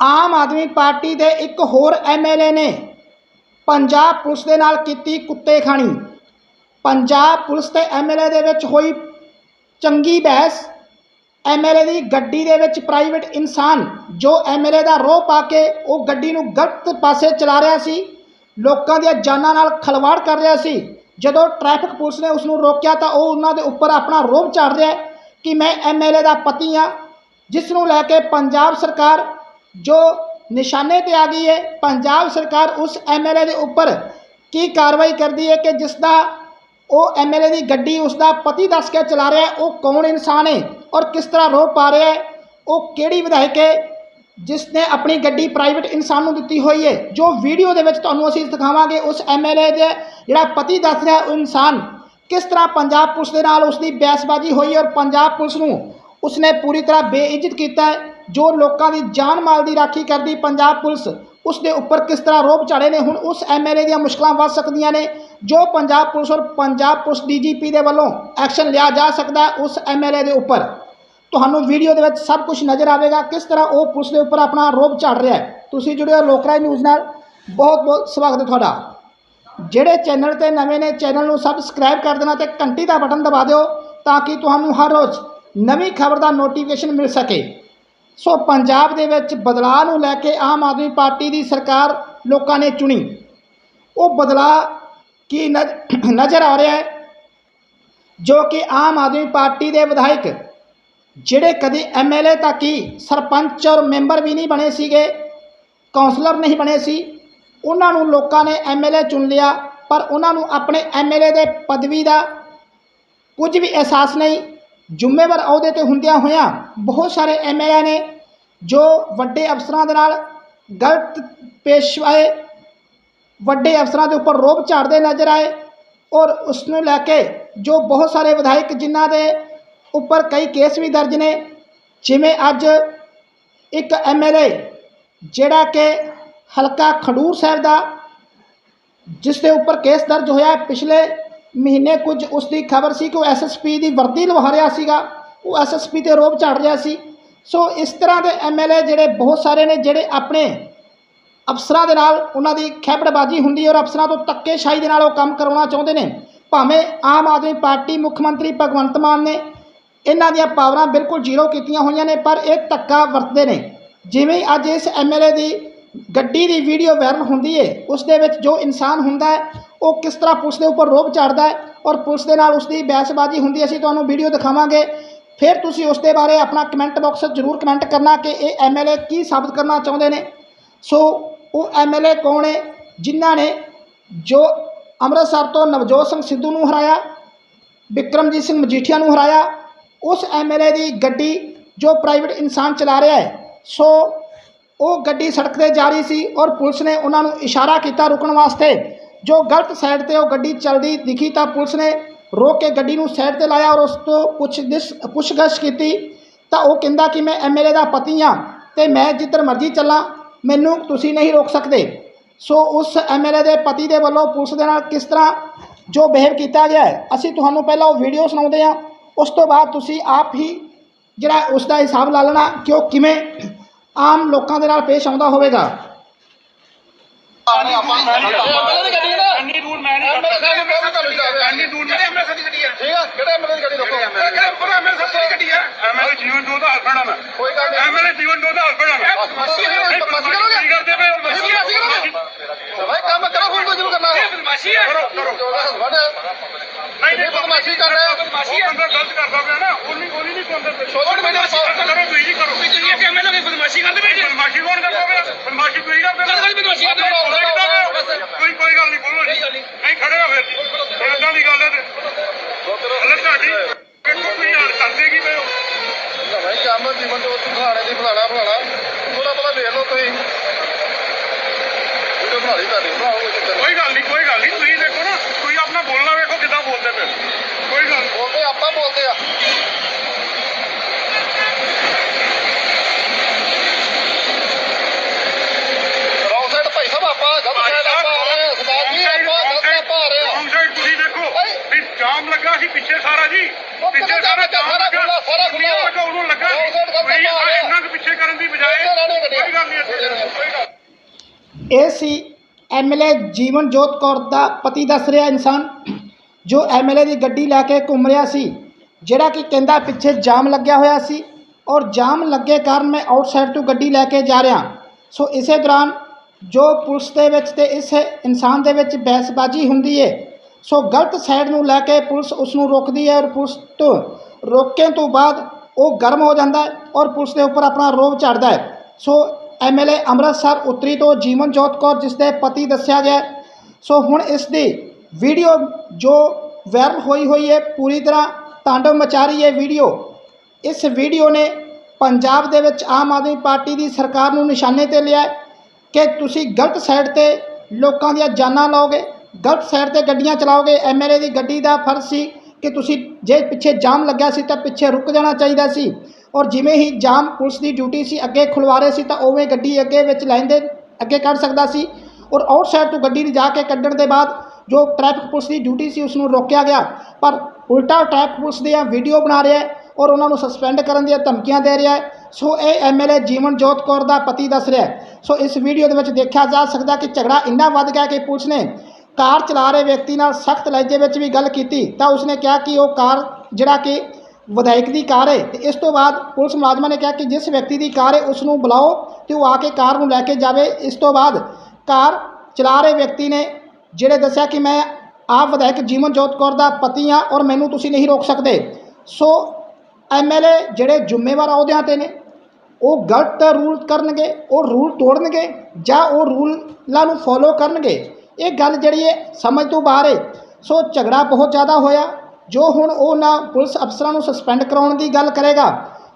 Aam Aadmi party ਦੇ ਇੱਕ ਹੋਰ ਐਮਐਲਏ ਨੇ ਪੰਜਾਬ ਪੁਲਿਸ ਦੇ ਨਾਲ ਕੀਤੀ ਕੁੱਤੇ ਖਾਣੀ। ਪੰਜਾਬ ਪੁਲਿਸ ਤੇ ਐਮਐਲਏ ਦੇ ਵਿੱਚ ਹੋਈ ਚੰਗੀ ਬਹਿਸ। ਐਮਐਲਏ ਦੀ ਗੱਡੀ ਦੇ ਵਿੱਚ ਪ੍ਰਾਈਵੇਟ ਇਨਸਾਨ ਜੋ ਐਮਐਲਏ ਦਾ ਰੋਹ ਪਾ ਕੇ ਉਹ ਗੱਡੀ ਨੂੰ ਗਲਤ ਪਾਸੇ ਚਲਾ ਰਿਹਾ ਸੀ, ਲੋਕਾਂ ਦੀਆਂ ਜਾਨਾਂ ਨਾਲ ਖਲਵਾੜ ਕਰ ਰਿਹਾ ਸੀ। ਜਦੋਂ ਟ੍ਰੈਫਿਕ ਪੁਲਿਸ ਨੇ ਉਸ ਨੂੰ ਰੋਕਿਆ ਤਾਂ ਉਹ ਉਹਨਾਂ ਦੇ ਉੱਪਰ ਆਪਣਾ ਰੋਬ ਝਾੜ ਰਿਹਾ ਕਿ ਮੈਂ ਐਮਐਲਏ ਦਾ ਪਤੀ ਹਾਂ, ਜਿਸ ਨੂੰ ਲੈ ਕੇ ਪੰਜਾਬ ਸਰਕਾਰ ਜੋ ਨਿਸ਼ਾਨੇ ਤੇ ਆ ਗਈ ਹੈ, ਪੰਜਾਬ ਸਰਕਾਰ ਉਸ ਐਮਐਲਏ ਦੇ ਉੱਪਰ ਕੀ ਕਾਰਵਾਈ ਕਰਦੀ ਹੈ ਕਿ ਜਿਸ ਦਾ ਉਹ ਐਮਐਲਏ ਦੀ ਗੱਡੀ ਉਸ ਦਾ ਪਤੀ ਦੱਸ ਕੇ ਚਲਾ ਰਿਹਾ ਹੈ, ਉਹ ਕੌਣ ਇਨਸਾਨ ਹੈ ਔਰ ਕਿਸ ਤਰ੍ਹਾਂ ਰੋ ਪਾ ਰਿਹਾ ਹੈ, ਉਹ ਕਿਹੜੀ ਵਿਧਾਇਕ ਹੈ ਜਿਸ ਨੇ ਆਪਣੀ ਗੱਡੀ ਪ੍ਰਾਈਵੇਟ ਇਨਸਾਨ ਨੂੰ ਦਿੱਤੀ ਹੋਈ ਹੈ, ਜੋ ਵੀਡੀਓ ਦੇ ਵਿੱਚ ਤੁਹਾਨੂੰ ਅਸੀਂ ਦਿਖਾਵਾਂਗੇ ਉਸ ਐਮਐਲਏ ਦੇ ਜਿਹੜਾ ਪਤੀ ਦੱਸ ਰਿਹਾ ਉਹ ਇਨਸਾਨ ਕਿਸ ਤਰ੍ਹਾਂ ਪੰਜਾਬ ਪੁਲਿਸ ਦੇ ਨਾਲ ਉਸ ਦੀ ਬਹਿਸਬਾਜ਼ੀ ਹੋਈ ਔਰ ਪੰਜਾਬ ਪੁਲਿਸ ਨੂੰ ਉਸਨੇ ਪੂਰੀ ਤਰ੍ਹਾਂ ਬੇਇੱਜ਼ਤ ਕੀਤਾ ਹੈ ਜੋ ਲੋਕਾਂ ਦੀ ਜਾਨ ਮਾਲ ਦੀ ਰਾਖੀ ਕਰਦੀ ਪੰਜਾਬ ਪੁਲਿਸ, ਉਸ ਦੇ ਉੱਪਰ ਕਿਸ ਤਰ੍ਹਾਂ ਰੋਪ ਝਾੜੇ ਨੇ? ਹੁਣ ਉਸ ਐਮਐਲਏ ਦੀਆਂ ਮੁਸ਼ਕਲਾਂ ਵੱਧ ਸਕਦੀਆਂ ਨੇ। ਜੋ ਪੰਜਾਬ ਪੁਲਿਸ ਔਰ ਪੰਜਾਬ ਪੁਲਿਸ ਡੀਜੀਪੀ ਦੇ ਵੱਲੋਂ ਐਕਸ਼ਨ ਲਿਆ ਜਾ ਸਕਦਾ ਹੈ, ਉਸ ਐਮਐਲਏ ਦੇ ਉੱਪਰ। ਤੁਹਾਨੂੰ ਵੀਡੀਓ ਦੇ ਵਿੱਚ ਸਭ ਕੁਝ ਨਜ਼ਰ ਆਵੇਗਾ ਕਿਸ ਤਰ੍ਹਾਂ ਉਹ ਪੁਲਿਸ ਦੇ ਉੱਪਰ ਆਪਣਾ ਰੋਪ ਝਾੜ ਰਿਹਾ ਹੈ। ਤੁਸੀਂ ਜੁੜੇ ਹੋ ਲੋਕਰਾਜ ਨਿਊਜ਼ ਨਾਲ। ਬਹੁਤ ਬਹੁਤ ਸਵਾਗਤ ਹੈ ਤੁਹਾਡਾ। ਜਿਹੜੇ ਚੈਨਲ ਤੇ ਨਵੇਂ ਨੇ, ਚੈਨਲ ਨੂੰ ਸਬਸਕ੍ਰਾਈਬ ਕਰ ਦੇਣਾ ਤੇ ਘੰਟੀ ਦਾ ਬਟਨ ਦਬਾ ਦਿਓ ਤਾਂ ਕਿ ਤੁਹਾਨੂੰ ਹਰ ਰੋਜ਼ ਨਵੀਂ ਖਬਰ ਦਾ ਨੋਟੀਫਿਕੇਸ਼ਨ ਮਿਲ ਸਕੇ। ਸੋ ਪੰਜਾਬ ਦੇ ਵਿੱਚ ਬਦਲਾਅ ਨੂੰ ਲੈ ਕੇ ਆਮ ਆਦਮੀ ਪਾਰਟੀ ਦੀ ਸਰਕਾਰ ਲੋਕਾਂ ਨੇ ਚੁਣੀ। ਉਹ ਬਦਲਾਅ ਕੀ ਨਜ਼ਰ ਆ ਰਿਹਾ ਹੈ? ਜੋ ਕਿ ਆਮ ਆਦਮੀ ਪਾਰਟੀ ਦੇ ਵਿਧਾਇਕ, ਜਿਹੜੇ ਕਦੇ ਐਮਐਲਏ ਤੱਕ ਹੀ ਸਰਪੰਚ ਔਰ ਮੈਂਬਰ ਵੀ ਨਹੀਂ ਬਣੇ ਸੀਗੇ ਕਾਉਂਸਲਰ ਨਹੀਂ ਬਣੇ ਸੀ, ਉਹਨਾਂ ਨੂੰ ਲੋਕਾਂ ਨੇ ਐਮਐਲਏ ਚੁਣ ਲਿਆ, ਪਰ ਉਹਨਾਂ ਨੂੰ ਆਪਣੇ ਐਮਐਲਏ ਦੇ ਪਦਵੀ ਦਾ ਕੁਝ ਵੀ ਅਹਿਸਾਸ ਨਹੀਂ। ਜ਼ਿੰਮੇਵਾਰ ਅਹੁਦੇ ਤੇ ਹੁੰਦਿਆਂ ਹੋਇਆਂ ਬਹੁਤ ਸਾਰੇ ਐਮਐਲਏ ਨੇ ਜੋ ਵੱਡੇ ਅਫਸਰਾਂ ਦੇ ਨਾਲ ਗਲਤ ਪੇਸ਼ ਆਏ, ਵੱਡੇ ਅਫਸਰਾਂ ਦੇ ਉੱਪਰ ਰੋਬ ਝਾੜਦੇ ਨਜ਼ਰ ਆਏ ਔਰ ਉਸ ਨੂੰ ਲੈ ਕੇ ਜੋ ਬਹੁਤ ਸਾਰੇ ਵਿਧਾਇਕ ਜਿਨ੍ਹਾਂ ਦੇ ਉੱਪਰ ਕਈ ਕੇਸ ਵੀ ਦਰਜ ਨੇ, ਜਿਵੇਂ ਅੱਜ ਇੱਕ ਐਮਐਲਏ ਜਿਹੜਾ ਕਿ ਹਲਕਾ ਖਡੂਰ ਸਾਹਿਬ ਦਾ, ਜਿਸ ਦੇ ਉੱਪਰ ਕੇਸ ਦਰਜ ਹੋਇਆ ਪਿਛਲੇ ਮਹੀਨੇ ਕੁਝ ਉਸ ਦੀ ਖਬਰ ਸੀ ਕਿ ਉਹ ਐਸਐਸਪੀ ਦੀ ਵਰਦੀ ਲਵਾ ਰਿਹਾ ਸੀਗਾ। ਉਹ ਐਸਐਸਪੀ ਤੇ ਰੋਬ ਝਾੜ ਰਿਹਾ ਸੀ। ਸੋ ਇਸ ਤਰ੍ਹਾਂ ਦੇ ਐਮਐਲਏ ਜਿਹੜੇ ਬਹੁਤ ਸਾਰੇ ਨੇ, ਜਿਹੜੇ ਆਪਣੇ ਅਫਸਰਾਂ ਦੇ ਨਾਲ ਉਹਨਾਂ ਦੀ ਖੈਬੜਬਾਜ਼ੀ ਹੁੰਦੀ ਹੈ ਔਰ ਅਫਸਰਾਂ ਤੋਂ ਧੱਕੇਸ਼ਾਹੀ ਦੇ ਨਾਲ ਉਹ ਕੰਮ ਕਰਵਾਉਣਾ ਚਾਹੁੰਦੇ ਨੇ। ਭਾਵੇਂ ਆਮ ਆਦਮੀ ਪਾਰਟੀ ਮੁੱਖ ਮੰਤਰੀ ਭਗਵੰਤ ਮਾਨ ਨੇ ਇਹਨਾਂ ਦੀਆਂ ਪਾਵਰਾਂ ਬਿਲਕੁਲ ਜ਼ੀਰੋ ਕੀਤੀਆਂ ਹੋਈਆਂ ਨੇ, ਪਰ ਇਹ ਧੱਕਾ ਵਰਤਦੇ ਨੇ। ਜਿਵੇਂ ਅੱਜ ਇਸ ਐਮਐਲਏ ਦੀ ਗੱਡੀ ਦੀ ਵੀਡੀਓ ਵਾਇਰਲ ਹੁੰਦੀ ਹੈ, ਉਸ ਦੇ ਵਿੱਚ ਜੋ ਇਨਸਾਨ ਹੁੰਦਾ ਹੈ ਉਹ ਕਿਸ ਤਰ੍ਹਾਂ ਪੁਲਿਸ ਦੇ ਉੱਪਰ ਰੋਬ ਝਾੜਦਾ ਹੈ ਔਰ ਪੁਲਿਸ ਦੇ ਨਾਲ ਉਸਦੀ ਬਹਿਸਬਾਜ਼ੀ ਹੁੰਦੀ ਅਸੀਂ ਤੁਹਾਨੂੰ ਵੀਡੀਓ ਦਿਖਾਵਾਂਗੇ। ਫਿਰ ਤੁਸੀਂ ਉਸ ਦੇ ਬਾਰੇ ਆਪਣਾ ਕਮੈਂਟ ਬਾਕਸ 'ਚ ਜ਼ਰੂਰ ਕਮੈਂਟ ਕਰਨਾ ਕਿ ਇਹ ਐਮਐਲਏ ਕੀ ਸਾਬਤ ਕਰਨਾ ਚਾਹੁੰਦੇ ਨੇ। ਸੋ ਉਹ ਐਮਐਲਏ ਕੌਣ ਹੈ? ਜਿਨ੍ਹਾਂ ਨੇ ਜੋ ਅੰਮ੍ਰਿਤਸਰ ਤੋਂ ਨਵਜੋਤ ਸਿੰਘ ਸਿੱਧੂ ਨੂੰ ਹਰਾਇਆ ਵਿਕਰਮਜੀਤ ਸਿੰਘ ਮਜੀਠੀਆ ਨੂੰ ਹਰਾਇਆ, ਉਸ ਐਮਐਲਏ ਦੀ ਗੱਡੀ ਜੋ ਪ੍ਰਾਈਵੇਟ ਇਨਸਾਨ ਚਲਾ ਰਿਹਾ ਹੈ। ਸੋ ਉਹ ਗੱਡੀ ਸੜਕ ਤੇ ਜਾ ਰਹੀ ਸੀ ਔਰ ਪੁਲਿਸ ਨੇ ਉਹਨਾਂ ਨੂੰ ਇਸ਼ਾਰਾ ਕੀਤਾ ਰੁਕਣ ਵਾਸਤੇ। ਜੋ ਗਲਤ ਸਾਈਡ ਤੇ ਉਹ ਗੱਡੀ ਚੱਲਦੀ ਦਿਖੀ ਤਾਂ ਪੁਲਿਸ ਨੇ ਰੋਕ ਕੇ ਗੱਡੀ ਨੂੰ ਸਾਈਡ ਤੇ ਲਾਇਆ ਔਰ ਉਸ ਤੋਂ ਪੁੱਛ ਦਿਸ, ਪੁੱਛਗਛ ਕੀਤੀ। ਤਾਂ ਉਹ ਕਹਿੰਦਾ ਕਿ ਮੈਂ ਐਮਐਲਏ ਦਾ ਪਤੀ ਹਾਂ ਤੇ ਮੈਂ ਜਿੱਧਰ ਮਰਜ਼ੀ ਚੱਲਾਂ, ਮੈਨੂੰ ਤੁਸੀਂ ਨਹੀਂ ਰੋਕ ਸਕਦੇ। ਸੋ ਉਸ ਐਮਐਲਏ ਦੇ ਪਤੀ ਦੇ ਵੱਲੋਂ ਪੁਲਿਸ ਦੇ ਨਾਲ ਕਿਸ ਤਰ੍ਹਾਂ ਜੋ ਬਿਹੇਵ ਕੀਤਾ ਗਿਆ ਹੈ, ਅਸੀਂ ਤੁਹਾਨੂੰ ਪਹਿਲਾਂ ਉਹ ਵੀਡੀਓ ਸੁਣਾਉਂਦੇ ਹਾਂ। ਉਸ ਤੋਂ ਬਾਅਦ ਤੁਸੀਂ ਆਪ ਹੀ ਜਿਹੜਾ ਉਸ ਦਾ ਹਿਸਾਬ ਲਾ ਲੈਣਾ ਕਿ ਉਹ ਕਿਵੇਂ ਆਮ ਲੋਕਾਂ ਦੇ ਨਾਲ ਪੇਸ਼ ਆਉਂਦਾ ਹੋਵੇਗਾ। ਐਨੀ ਰੂਲ ਮੈਂ ਨਹੀਂ ਕਰਦਾ ਐਨੀ ਰੂਲ ਮੈਂ ਐਮਐਸ ਦੀ ਗੱਡੀ ਹੈ ਠੀਕ ਆ ਕਿਹੜੇ ਐਮਐਲਏ ਦੀ ਗੱਡੀ ਰੋਕੋ ਕਿਹੜਾ ਪੂਰਾ ਐਮਐਸ ਦੀ ਗੱਡੀ ਹੈ ਐਮਐਲ ਜੀਵਨ ਦੋ ਦਾ ਹਸਬੰਡ ਮੈਂ ਕੋਈ ਗੱਲ ਨਹੀਂ ਐਮਐਲ ਜੀਵਨ ਦੋ ਦਾ ਹਸਬੰਡ ਮੈਂ ਬਦਮਾਸ਼ੀ ਕਰੋਗੇ? ਬਦਮਾਸ਼ੀ ਕਰੋਗੇ? ਕੀ ਕਰਦੇ ਪਏ ਹੋ ਬਦਮਾਸ਼ੀ ਕਰੋਗੇ? ਭਾਈ ਕੰਮ ਕਰੋ ਹੁਣ ਜਿਹਨੂੰ ਕਰਨਾ ਇਹ ਬਦਮਾਸ਼ੀ ਹੈ ਕਰੋ ਕਰੋ ਹਸਬੰਡ ਨਹੀਂ ਇਹ ਬਦਮਾਸ਼ੀ ਕਰ ਰਹੇ ਹੋ। ਬਦਮਾਸ਼ੀ ਹੈ ਅੰਦਰ ਗਲਤ ਕਰਦਾ ਪਿਆ ਨਾ ਉਹ ਨਹੀਂ ਉਹ ਨਹੀਂ ਪਾਉਂਦੇ ਸੋਸ਼ਲ ਮੀਡੀਆ ਤੇ ਕਰੋ ਤੁਸੀਂ ਜੀ ਕਰੋ ਤੁਸੀਂ ਇਹ ਐਮਐਲ ਵੀ ਬਦਮਾਸ਼ੀ ਕਰਦੇ ਪਏ ਬਦਮਾਸ਼ੀ ਕੌਣ ਤੁਸੀਂ ਵੀਡੀਓ ਬਣਾ ਲਈ ਤੁਹਾਡੀ ਬਣਾਓ ਕੋਈ ਚੱਕਰ ਨਹੀਂ ਕੋਈ ਗੱਲ ਨਹੀਂ ਕੋਈ ਗੱਲ ਨਹੀਂ ਤੁਸੀਂ ਦੇਖੋ ਨਾ ਤੁਸੀਂ ਆਪਣਾ ਬੋਲਣਾ ਵੇਖੋ ਕਿੱਦਾਂ ਬੋਲਦੇ ਪਏ। ਕੋਈ ਗੱਲ ਨੀ। ਬੋਲਦੇ ਆਪਾਂ ਬੋਲਦੇ ਆ ਰੌਂਗ ਸਾਈਡ ਭਾਈ ਸਾਹਿਬ ਆਪਾਂ ਗਲਤ ਸਾਈਡ ਆਪਾਂ ਆ ਰਹੇ ਹਾਂ ਸਰਦਾਰ ਜੀ ਆਪਾਂ ਗਲਤ ਆਪਾਂ ਆ ਰਹੇ ਹਾਂ Wrong side ਤੁਸੀਂ ਦੇਖੋ ਭਾਈ। ਵੀ ਜਾਮ ਲੱਗਾ ਸੀ ਪਿੱਛੇ ਸਾਰਾ ਜੀ ਉਹ ਪਿੱਛੇ ਕਿਹੜਾ ਸਾਰਾ ਜਾਮ ਜਾਮ ਲੱਗਾ? ਲੱਗਾ ਸਾਰਾ ਖੁੱਲ੍ਹਾ, ਸਾਰਾ ਨਹੀਂ ਲੱਗਾ ਉਹਨੂੰ ਲੱਗਾ Wrong side ਕੋਈ ਆਪਾਂ ਆ ਰਹੇ ਹਾਂ। ਇੰਨਾ ਕੁ ਪਿੱਛੇ ਕਰਨ ਦੀ ਬਜਾਏ ਇੱਥੇ ਰਹਿਣੇ ਗੱਡੀਆਂ। ਕੋਈ ਗੱਲ ਨਹੀਂ ਇੱਥੇ ਇਹ ਸੀ ਐਮਐਲਏ ਜੀਵਨ ਜੋਤ ਕੌਰ ਦਾ ਪਤੀ ਦੱਸ ਰਿਹਾ ਇਨਸਾਨ, ਜੋ ਐਮਐਲਏ ਦੀ ਗੱਡੀ ਲੈ ਕੇ ਘੁੰਮ ਰਿਹਾ ਸੀ, ਜਿਹੜਾ ਕਿ ਕਹਿੰਦਾ ਪਿੱਛੇ ਜਾਮ ਲੱਗਿਆ ਹੋਇਆ ਸੀ ਔਰ ਜਾਮ ਲੱਗੇ ਕਾਰਨ ਮੈਂ ਆਊਟਸਾਈਡ ਤੋਂ ਗੱਡੀ ਲੈ ਕੇ ਜਾ ਰਿਹਾ। ਸੋ ਇਸੇ ਦੌਰਾਨ ਜੋ ਪੁਲਿਸ ਦੇ ਵਿੱਚ ਤੇ ਇਸ ਇਨਸਾਨ ਦੇ ਵਿੱਚ ਬਹਿਸਬਾਜ਼ੀ ਹੁੰਦੀ ਹੈ ਸੋ ਗਲਤ ਸਾਈਡ ਨੂੰ ਲੈ ਕੇ ਪੁਲਿਸ ਉਸ ਨੂੰ ਰੋਕਦੀ ਹੈ ਔਰ ਪੁਲਿਸ ਤੋਂ ਰੋਕਣ ਤੋਂ ਬਾਅਦ ਉਹ ਗਰਮ ਹੋ ਜਾਂਦਾ ਹੈ ਔਰ ਪੁਲਿਸ ਦੇ ਉੱਪਰ ਆਪਣਾ ਰੋਬ ਝਾੜਦਾ ਹੈ ਸੋ ਐਮਐਲਏ ਅੰਮ੍ਰਿਤਸਰ ਉੱਤਰੀ ਤੋਂ ਜੀਵਨ ਜੋਤ ਕੌਰ, ਜਿਸ ਦੇ ਪਤੀ ਦੱਸਿਆ ਗਿਆ ਸੋ ਹੁਣ ਇਸ ਦੀ ਵੀਡੀਓ ਜੋ ਵਾਇਰਲ ਹੋਈ ਹੋਈ ਹੈ, ਪੂਰੀ ਤਰ੍ਹਾਂ ਤਾਂਡਵ ਮਚਾ ਰਹੀ ਹੈ ਵੀਡੀਓ। ਇਸ ਵੀਡੀਓ ਨੇ ਪੰਜਾਬ ਦੇ ਵਿੱਚ ਆਮ ਆਦਮੀ ਪਾਰਟੀ ਦੀ ਸਰਕਾਰ ਨੂੰ ਨਿਸ਼ਾਨੇ ਤੇ ਲਿਆ ਕਿ ਤੁਸੀਂ ਗਲਤ ਸਾਈਡ ਤੇ ਲੋਕਾਂ ਦੀਆਂ ਜਾਨਾਂ ਲਾਓਗੇ, ਗਲਤ ਸਾਈਡ ਤੇ ਗੱਡੀਆਂ ਚਲਾਓਗੇ। ਐਮਐਲਏ ਦੀ ਗੱਡੀ ਦਾ ਫਰਜ਼ ਸੀ ਕਿ ਤੁਸੀਂ ਜੇ ਪਿੱਛੇ ਜਾਮ ਲੱਗਿਆ ਸੀ ਤਾਂ ਪਿੱਛੇ ਰੁਕ ਜਾਣਾ ਚਾਹੀਦਾ ਸੀ। ਔਰ ਜਿਵੇਂ ਹੀ ਜਾਮ ਪੁਲਿਸ ਦੀ ਡਿਊਟੀ ਸੀ, ਅੱਗੇ ਖੁਲਵਾ ਰਹੇ ਸੀ ਤਾਂ ਉਵੇਂ ਗੱਡੀ ਅੱਗੇ ਵਿੱਚ ਲਾਈਨ ਦੇ ਅੱਗੇ ਕੱਢ ਸਕਦਾ ਸੀ ਔਰ ਆਊਟਸਾਈਡ ਤੋਂ ਗੱਡੀ ਜਾ ਕੇ ਕੱਢਣ ਦੇ ਬਾਅਦ ਜੋ ਟ੍ਰੈਫਿਕ ਪੁਲਿਸ ਦੀ ਡਿਊਟੀ ਸੀ ਉਸ ਨੂੰ ਰੋਕਿਆ ਗਿਆ। ਪਰ ਉਲਟਾ ਟ੍ਰੈਫਿਕ ਪੁਲਿਸ ਦੀਆਂ ਵੀਡੀਓ ਬਣਾ ਰਿਹਾ ਹੈ ਔਰ ਉਹਨਾਂ ਨੂੰ ਸਸਪੈਂਡ ਕਰਨ ਦੀਆਂ ਧਮਕੀਆਂ ਦੇ ਰਿਹਾ ਹੈ। ਸੋ ਇਹ ਐਮਐਲਏ ਜੀਵਨ ਜੋਤ ਕੌਰ ਦਾ ਪਤੀ ਦੱਸ ਰਿਹਾ ਸੋ ਇਸ ਵੀਡੀਓ ਦੇ ਵਿੱਚ ਦੇਖਿਆ ਜਾ ਸਕਦਾ ਕਿ ਝਗੜਾ ਇੰਨਾ ਵੱਧ ਗਿਆ ਕਿ ਪੁਲਿਸ ਨੇ ਕਾਰ ਚਲਾ ਰਹੇ ਵਿਅਕਤੀ ਨਾਲ ਸਖਤ ਲਹਿਜੇ ਵਿੱਚ ਵੀ ਗੱਲ ਕੀਤੀ ਤਾਂ ਉਸਨੇ ਕਿਹਾ ਕਿ ਉਹ ਕਾਰ ਜਿਹੜਾ ਕਿ ਵਿਧਾਇਕ ਦੀ ਕਾਰ ਹੈ ਤੇ ਇਸ ਤੋਂ ਬਾਅਦ ਪੁਲਿਸ ਮੁਲਾਜ਼ਮਾਂ ਨੇ ਕਿਹਾ ਕਿ ਜਿਸ ਵਿਅਕਤੀ ਦੀ ਕਾਰ ਹੈ ਉਸ ਨੂੰ ਬੁਲਾਓ ਤੇ ਉਹ ਆ ਕੇ ਕਾਰ ਨੂੰ ਲੈ ਕੇ ਜਾਵੇ। ਇਸ ਤੋਂ ਬਾਅਦ ਕਾਰ ਚਲਾ ਰਹੇ ਵਿਅਕਤੀ ਨੇ ਜਿਹੜੇ ਦੱਸਿਆ ਕਿ ਮੈਂ ਆਪ ਵਿਧਾਇਕ ਜੀਵਨ ਜੋਤ ਕੌਰ ਦਾ ਪਤੀ ਹਾਂ ਔਰ ਮੈਨੂੰ ਤੁਸੀਂ ਨਹੀਂ ਰੋਕ ਸਕਦੇ। ਸੋ ਐਮਐਲਏ ਜਿਹੜੇ ਜ਼ਿੰਮੇਵਾਰ ਅਹੁਦਿਆਂ ਤੇ ਨੇ। ਉਹ ਗਲਤ ਰੂਲ ਕਰਨਗੇ, ਉਹ ਰੂਲ ਤੋੜਨਗੇ ਜਾਂ ਉਹ ਰੂਲਾਂ ਨੂੰ ਫੋਲੋ ਕਰਨਗੇ। ਇਹ ਗੱਲ ਜਿਹੜੀ ਹੈ ਸਮਝ ਤੋਂ ਬਾਹਰ ਹੈ। ਸੋ ਝਗੜਾ ਬਹੁਤ ਜ਼ਿਆਦਾ ਹੋਇਆ। ਜੋ ਹੁਣ ਉਹ ਨਾ ਪੁਲਿਸ ਅਫਸਰਾਂ ਨੂੰ ਸਸਪੈਂਡ ਕਰਾਉਣ ਦੀ ਗੱਲ ਕਰੇਗਾ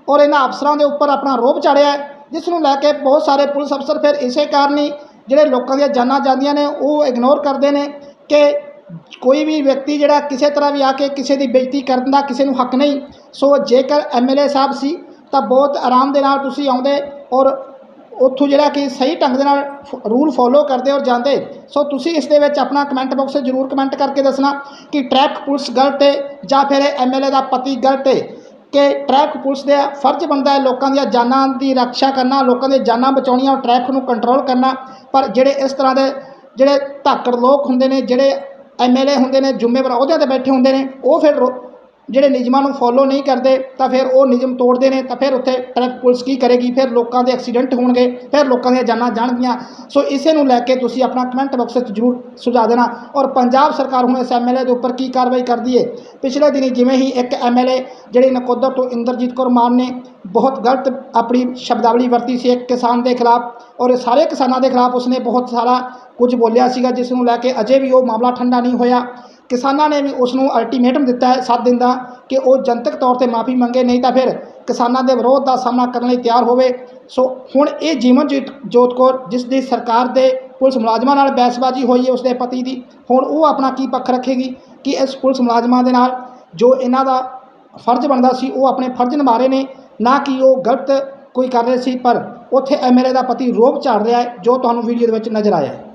ਔਰ ਇਹਨਾਂ ਅਫਸਰਾਂ ਦੇ ਉੱਪਰ ਆਪਣਾ ਰੋਪ ਚਾੜਿਆ ਜਿਸ ਨੂੰ ਲੈ ਕੇ ਬਹੁਤ ਸਾਰੇ ਪੁਲਿਸ ਅਫਸਰ ਫਿਰ ਇਸੇ ਕਾਰਨ ਹੀ ਜਿਹੜੇ ਲੋਕਾਂ ਦੀਆਂ ਜਾਨਾਂ ਜਾਂਦੀਆਂ ਨੇ, ਉਹ ਇਗਨੋਰ ਕਰਦੇ ਨੇ ਕਿ ਕੋਈ ਵੀ ਵਿਅਕਤੀ ਜਿਹੜਾ ਕਿਸੇ ਤਰ੍ਹਾਂ ਵੀ ਆ ਕੇ ਕਿਸੇ ਦੀ ਬੇਇੱਜ਼ਤੀ ਕਰਨ ਦਾ ਕਿਸੇ ਨੂੰ ਹੱਕ ਨਹੀਂ। ਸੋ ਜੇਕਰ ਐਮਐਲਏ ਸਾਹਿਬ ਸੀ, ਤਾਂ ਬਹੁਤ ਆਰਾਮ ਦੇ ਨਾਲ ਤੁਸੀਂ ਆਉਂਦੇ ਔਰ ਉੱਥੋਂ ਜਿਹੜਾ ਕਿ ਸਹੀ ਢੰਗ ਦੇ ਨਾਲ ਰੂਲ ਫੋਲੋ ਕਰਦੇ ਔਰ ਜਾਂਦੇ। ਸੋ ਤੁਸੀਂ ਇਸ ਦੇ ਵਿੱਚ ਆਪਣਾ ਕਮੈਂਟ ਬਾਕਸ 'ਚ ਜ਼ਰੂਰ ਕਮੈਂਟ ਕਰਕੇ ਦੱਸਣਾ ਕਿ ਟ੍ਰੈਫਿਕ ਪੁਲਿਸ ਗਲਤ ਹੈ ਜਾਂ ਫਿਰ ਐਮਐਲਏ ਦਾ ਪਤੀ ਗਲਤ ਹੈ ਕਿ ਟ੍ਰੈਫਿਕ ਪੁਲਿਸ ਦਾ ਫਰਜ਼ ਬਣਦਾ ਹੈ ਲੋਕਾਂ ਦੀਆਂ ਜਾਨਾਂ ਦੀ ਰੱਖਿਆ ਕਰਨਾ, ਲੋਕਾਂ ਦੀਆਂ ਜਾਨਾਂ ਬਚਾਉਣੀਆਂ ਔਰ ਟ੍ਰੈਫਿਕ ਨੂੰ ਕੰਟਰੋਲ ਕਰਨਾ। ਪਰ ਜਿਹੜੇ ਇਸ ਤਰ੍ਹਾਂ ਦੇ ਜਿਹੜੇ ਧਾਕੜ ਲੋਕ ਹੁੰਦੇ ਨੇ, ਜਿਹੜੇ ਐਮਐਲਏ ਹੁੰਦੇ ਨੇ, ਜ਼ਿੰਮੇਵਾਰ ਅਹੁਦਿਆਂ ਤੇ ਬੈਠੇ ਹੁੰਦੇ ਨੇ, ਉਹ ਫਿਰ ਰੋ- ਜਿਹੜੇ ਨਿਯਮਾਂ ਨੂੰ ਫੋਲੋ ਨਹੀਂ ਕਰਦੇ, ਤਾਂ ਫਿਰ ਉਹ ਨਿਯਮ ਤੋੜਦੇ ਨੇ, ਤਾਂ ਫਿਰ ਉੱਥੇ ਟ੍ਰੈਫਿਕ ਪੁਲਿਸ ਕੀ ਕਰੇਗੀ? ਫਿਰ ਲੋਕਾਂ ਦੇ ਐਕਸੀਡੈਂਟ ਹੋਣਗੇ, ਫਿਰ ਲੋਕਾਂ ਦੀਆਂ ਜਾਨਾਂ ਜਾਣਗੀਆਂ। ਸੋ ਇਸੇ ਨੂੰ ਲੈ ਕੇ ਤੁਸੀਂ ਆਪਣਾ ਕਮੈਂਟ ਬਾਕਸ ਵਿੱਚ ਜ਼ਰੂਰ ਸੁਝਾਅ ਦੇਣਾ। ਔਰ ਪੰਜਾਬ ਸਰਕਾਰ ਹੁਣ ਇਸ ਐਮਐਲਏ ਦੇ ਉੱਪਰ ਕੀ ਕਾਰਵਾਈ ਕਰਦੀ ਹੈ ਪਿਛਲੇ ਦਿਨੀ ਜਿਵੇਂ ਹੀ ਇੱਕ ਐਮਐਲਏ ਜਿਹੜੇ ਨਕੋਦਰ ਤੋਂ ਇੰਦਰਜੀਤ ਕੌਰ ਮਾਨ ਨੇ ਬਹੁਤ ਗਲਤ ਆਪਣੀ ਸ਼ਬਦਾਵਲੀ ਵਰਤੀ ਸੀ ਇੱਕ ਕਿਸਾਨ ਦੇ ਖਿਲਾਫ ਔਰ ਸਾਰੇ ਕਿਸਾਨਾਂ ਦੇ ਖਿਲਾਫ ਉਸਨੇ ਬਹੁਤ ਸਾਰਾ ਕੁਝ ਬੋਲਿਆ ਸੀਗਾ, ਜਿਸ ਨੂੰ ਲੈ ਕੇ ਅਜੇ ਵੀ ਉਹ ਮਾਮਲਾ ਠੰਡਾ ਨਹੀਂ ਹੋਇਆ। ਕਿਸਾਨਾਂ ਨੇ ਵੀ ਉਸ ਨੂੰ ਅਲਟੀਮੇਟਮ ਦਿੱਤਾ ਹੈ 7 ਦਿਨ ਦਾ ਕਿ ਉਹ ਜਨਤਕ ਤੌਰ ਤੇ ਮਾਫੀ ਮੰਗੇ, ਨਹੀਂ ਤਾਂ ਫਿਰ ਕਿਸਾਨਾਂ ਦੇ ਵਿਰੋਧ ਦਾ ਸਾਹਮਣਾ ਕਰਨ ਲਈ ਤਿਆਰ ਹੋਵੇ। ਸੋ ਹੁਣ ਇਹ ਜੀਵਨ ਜੋਤ ਕੌਰ, ਜਿਸ ਦੀ ਸਰਕਾਰ ਦੇ ਪੁਲਿਸ ਮੁਲਾਜ਼ਮਾਂ ਨਾਲ ਬਹਿਸਬਾਜ਼ੀ ਹੋਈ ਹੈ ਉਸਦੇ ਪਤੀ ਦੀ, ਹੁਣ ਉਹ ਆਪਣਾ ਕੀ ਪੱਖ ਰੱਖੇਗੀ ਕਿ ਇਸ ਪੁਲਿਸ ਮੁਲਾਜ਼ਮਾਂ ਦੇ ਨਾਲ ਜੋ ਇਹਨਾਂ ਦਾ ਫਰਜ਼ ਬਣਦਾ ਸੀ, ਉਹ ਆਪਣੇ ਫਰਜ਼ ਨਿਭਾ ਰਹੇ ਨੇ, ਨਾ ਕਿ ਉਹ ਗਲਤ ਕੋਈ ਕਰ ਰਹੇ ਸੀ, ਪਰ ਉੱਥੇ ਐਮਐਲਏ ਦਾ ਪਤੀ ਰੋਬ ਝਾੜ ਰਿਹਾ ਹੈ, ਜੋ ਤੁਹਾਨੂੰ ਵੀਡੀਓ ਦੇ ਵਿੱਚ ਨਜ਼ਰ ਆਇਆ ਹੈ।